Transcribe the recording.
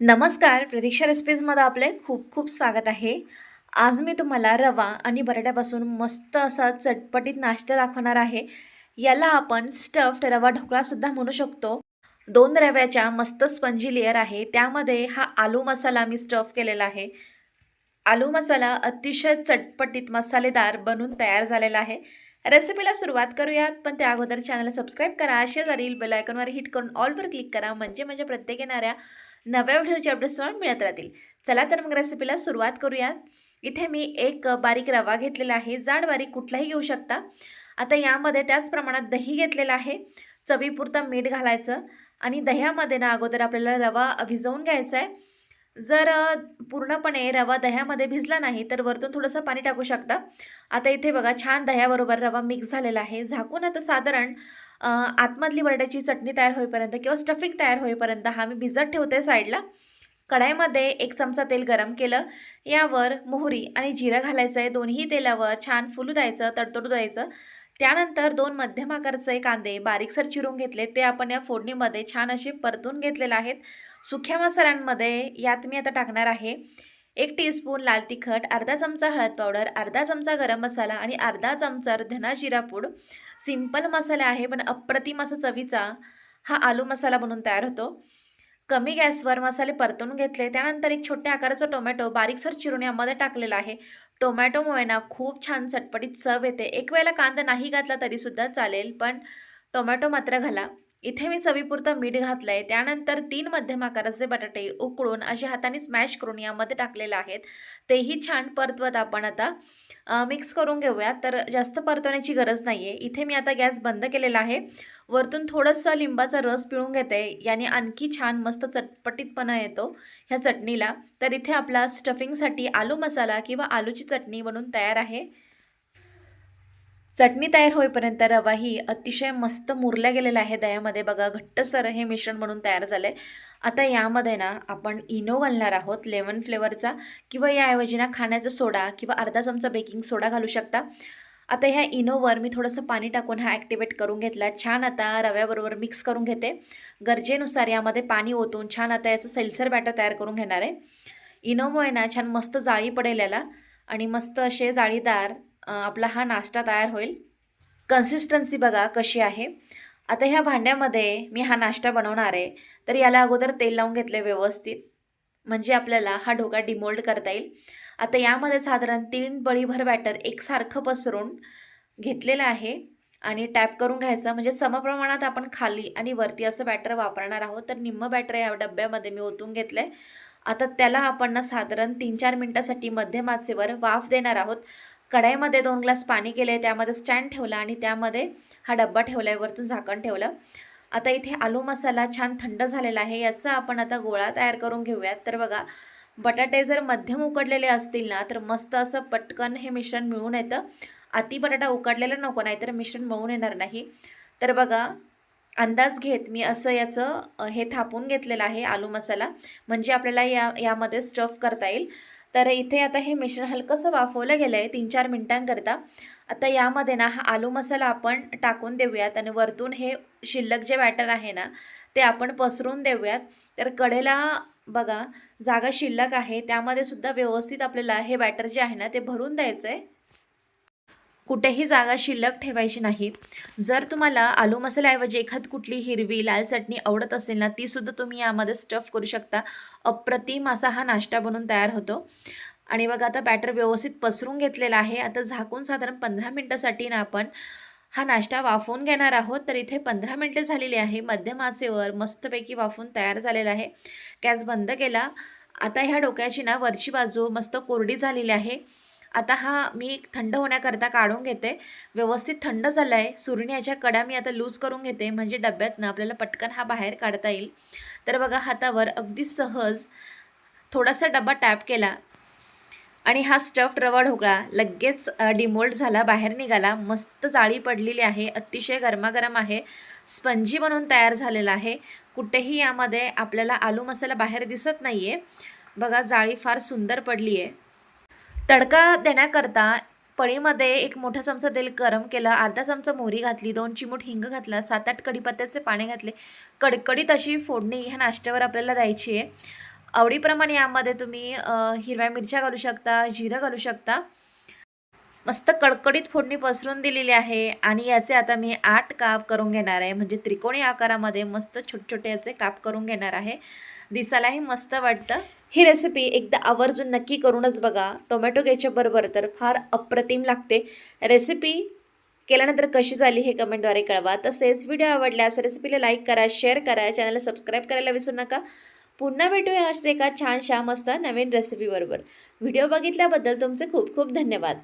नमस्कार प्रतीक्षा रेसिपीजमध्ये आपले खूप खूप स्वागत आहे. आज मी तुम्हाला रवा आणि बटाट्यापासून मस्त असा चटपटीत नाश्ता दाखवणार आहे. याला आपण स्टफ्ड रवा ढोकळासुद्धा म्हणू शकतो. दोन रव्याच्या मस्त स्पंजी लेअर आहे. त्यामध्ये हा आलू मसाला मी स्टफ केलेला आहे. आलू मसाला अतिशय चटपटीत मसालेदार बनून तयार झालेला आहे. रेसिपीला सुरुवात करूयात पण त्या अगोदर चॅनल सबस्क्राईब करा. शेजारील बेल आयकॉनवर हिट करून ऑलवर क्लिक करा. म्हणजे म्हणजे प्रत्येक येणाऱ्या नव्या व्हिडिओचे अपडेट्स तुम्हाला मिळत राहतील. चला तर मग रेसिपीला सुरुवात करूया. इथे मी एक बारीक रवा घेतलेला आहे. जाड बारीक कुठलाही घेऊ शकता. आता यामध्ये त्याच प्रमाणात दही घेतलेलं आहे. चवीपुरतं मीठ घालायचं आणि दह्यामध्ये ना अगोदर आपल्याला रवा भिजवून घ्यायचा आहे जर पूर्णपणे रवा दह्यामध्ये भिजला नाही तर वरतून थोडंसं पाणी टाकू शकता. आता इथे बघा छान दह्याबरोबर रवा मिक्स झालेला आहे. झाकून आता साधारण आतमधली बटाट्याची चटणी तयार होईपर्यंत किंवा स्टफिंग तयार होईपर्यंत हा मी भिजत ठेवते साईडला. कढाईमध्ये एक चमचा तेल गरम केलं. यावर मोहरी आणि जिरं घालायचं आहे. दोन्ही तेलावर छान फुलू द्यायचं तडतडू द्यायचं. त्यानंतर दोन मध्यम आकाराचे कांदे बारीकसर चिरून घेतले. ते आपण या फोडणीमध्ये छान असे परतून घेतलेले आहेत. सुक्या मसाल्यांमध्ये यात मी आता टाकणार आहे. एक टीस्पून लाल तिखट अर्धा चमचा हळद पावडर अर्धा चमचा गरम मसाला आणि अर्धा चमचा धना जिरा पूड. सिंपल मसाला आहे पण अप्रतिम असा चवीचा हा आलू मसाला बनून तयार होतो. कमी गॅसवर मसाले परतून घेतले त्यानंतर एक छोट्या आकाराचा टोमॅटो बारीकसर चिरून यामध्ये टाकलेला आहे. टोमॅटोमुळे ना खूप छान चटपटीत चव येते. एक वेळेला कांदा नाही घातला तरीसुद्धा चालेल पण टोमॅटो मात्र घाला. इथे मी चवीपुरतं मीठ घातलं आहे त्यानंतर तीन मध्यम आकाराचे बटाटे उकळून असे हाताने स्मॅश करून यामध्ये टाकलेले आहेत. तेही छान परतवत आपण आता. मिक्स करून घेऊया. तर जास्त परतवण्याची गरज नाही आहे इथे मी आता गॅस बंद केलेला आहे. वरतून थोडंसं लिंबाचा रस पिळून घेते. याने आणखी छान मस्त चटपटीतपणा येतो ह्या चटणीला. तर इथे आपला स्टफिंगसाठी आलू मसाला किंवा आलूची चटणी बनून तयार आहे. चटणी तयार होईपर्यंत रवा ही अतिशय मस्त मुरल्या गेलेला आहे दह्यामध्ये बघा घट्टसर हे मिश्रण म्हणून तयार झालं आहे आता यामध्ये ना आपण इनो घालणार आहोत लेमन फ्लेवरचा किंवा याऐवजी ना खाण्याचा सोडा किंवा अर्धा चमचा बेकिंग सोडा घालू शकता. आता ह्या इनोवर मी थोडंसं पाणी टाकून हा ॲक्टिवेट करून घेतला. छान आता रव्याबरोबर मिक्स करून घेते. गरजेनुसार यामध्ये पाणी ओतून छान आता याचं सैलसर बॅटर तयार करून घेणार आहे. इनोमुळे ना छान मस्त जाळी पडेल याला. आणि मस्त असे जाळीदार आपला हा नाश्ता तयार होईल. कन्सिस्टन्सी बघा कशी आहे. आता ह्या भांड्यामध्ये मी हा नाश्ता बनवणार आहे. तर याला अगोदर तेल लावून घेतले व्यवस्थित. म्हणजे आपल्याला हा ढोका डिमोल्ड करता येईल. आता यामध्ये साधारण तीन बळीभर बॅटर एकसारखं पसरून घेतलेलं आहे. आणि टॅप करून घ्यायचं. म्हणजे समप्रमाणात आपण खाली आणि वरती असं बॅटर वापरणार आहोत. तर निम्म बॅटर या डब्यामध्ये मी ओतून घेतलं आहे आता त्याला आपण ना साधारण तीन चार मिनटासाठी मध्यम आचेवर वाफ देणार आहोत. कढाईमध्ये दोन ग्लास पाणी केले त्यामध्ये स्टँड ठेवला आणि त्यामध्ये हा डब्बा ठेवला आहे वरतून झाकण ठेवलं. आता इथे आलू मसाला छान थंड झालेला आहे याचा आपण आता गोळा तयार करून घेऊयात. तर बघा बटाटे जर मध्यम उकडलेले असतील ना तर मस्त असं पटकन हे मिश्रण मिळून येतं. अति बटाटा उकडलेला नको नाही तर मिश्रण मळून येणार नाही. तर बघा अंदाज घेत मी असं याचं हे थापून घेतलेलं आहे आलू मसाला. म्हणजे आपल्याला या यामध्ये स्टफ करता येईल. तर इथे आता हे मिश्रण हलकंसं वाफवलं गेलं आहे तीन चार मिनटांकरता. आता यामध्ये ना हा आलू मसाला आपण टाकून देऊयात आणि वरतून हे शिल्लक जे बॅटर आहे ना ते आपण पसरून देऊयात. तर कडेला बघा जागा शिल्लक आहे. त्यामध्ये सुद्धा व्यवस्थित आपल्याला हे बॅटर जे आहे ना ते भरून द्यायचं आहे कुठेही जागा शिल्लक ठेवायची नाही. जर तुम्हाला आलू मसाल्याऐवजी एखाद कुठली हिरवी लाल चटणी आवडत असेल ना तीसुद्धा तुम्ही यामध्ये स्टफ करू शकता. अप्रतिम असा हा नाश्ता बनून तयार होतो. आणि बघा आता बॅटर व्यवस्थित पसरून घेतलेला आहे. आता झाकून साधारण पंधरा मिनटासाठी ना आपण हा नाश्ता वाफवून घेणार आहोत. तर इथे पंधरा मिनटं झालेली आहे. मध्यम आचेवर मस्तपैकी वाफून तयार झालेला आहे. गॅस बंद केला. आता ह्या डोक्याची ना वरची बाजू मस्त कोरडी झालेली आहे. आता हा मी थंड होण्याकरता काढून घेते. व्यवस्थित थंड झाला आहे सुरणी याच्या कडा मी आता लूज करून घेते. म्हणजे डब्यातनं आपल्याला पटकन हा बाहेर काढता येईल. तर बघा हातावर अगदी सहज थोडासा डबा टॅप केला. आणि हा स्टफ्ड रवा ढोकळा लगेच डिमोल्ड झाला बाहेर निघाला. मस्त जाळी पडलेली आहे. अतिशय गरमागरम आहे. स्पंजी बनवून तयार झालेला आहे. कुठेही यामध्ये आपल्याला आलू मसाला बाहेर दिसत नाही आहे बघा जाळी फार सुंदर पडली आहे तडका देण्याकरता पळीमध्ये एक मोठा चमचा तेल गरम केलं अर्धा चमचा मोहरी घातली दोन चिमूट हिंग घातला सात आठ कडीपत्त्याचे पाणी घातले. कडकडीत अशी फोडणी ह्या नाश्त्यावर आपल्याला द्यायची आहे. आवडीप्रमाणे यामध्ये तुम्ही हिरव्या मिरच्या घालू शकता जिरं घालू शकता. मस्त कडकडीत फोडणी पसरून दिलेली आहे आणि याचे आता मी आठ काप करून घेणार आहे. म्हणजे त्रिकोणी आकारामध्ये मस्त छोटे छोटे याचे काप करून घेणार आहे. दिसायलाही मस्त वाटतं. ही रेसिपी एकदा आवर्जून नक्की करूनच बघा. टोमॅटो बरोबर तर फार अप्रतिम लागते. रेसिपी केल्यानंतर कशी झाली हे कमेंटद्वारे कळवा. तसेच व्हिडिओ आवडल्यास रेसिपीला लाईक करा शेअर करा चॅनलला सबस्क्राईब करायला विसरू नका. पुन्हा भेटूया असे एका छानशा मस्त नवीन रेसिपीबरोबर व्हिडिओ बघितल्याबद्दल तुमचे खूप खूप धन्यवाद.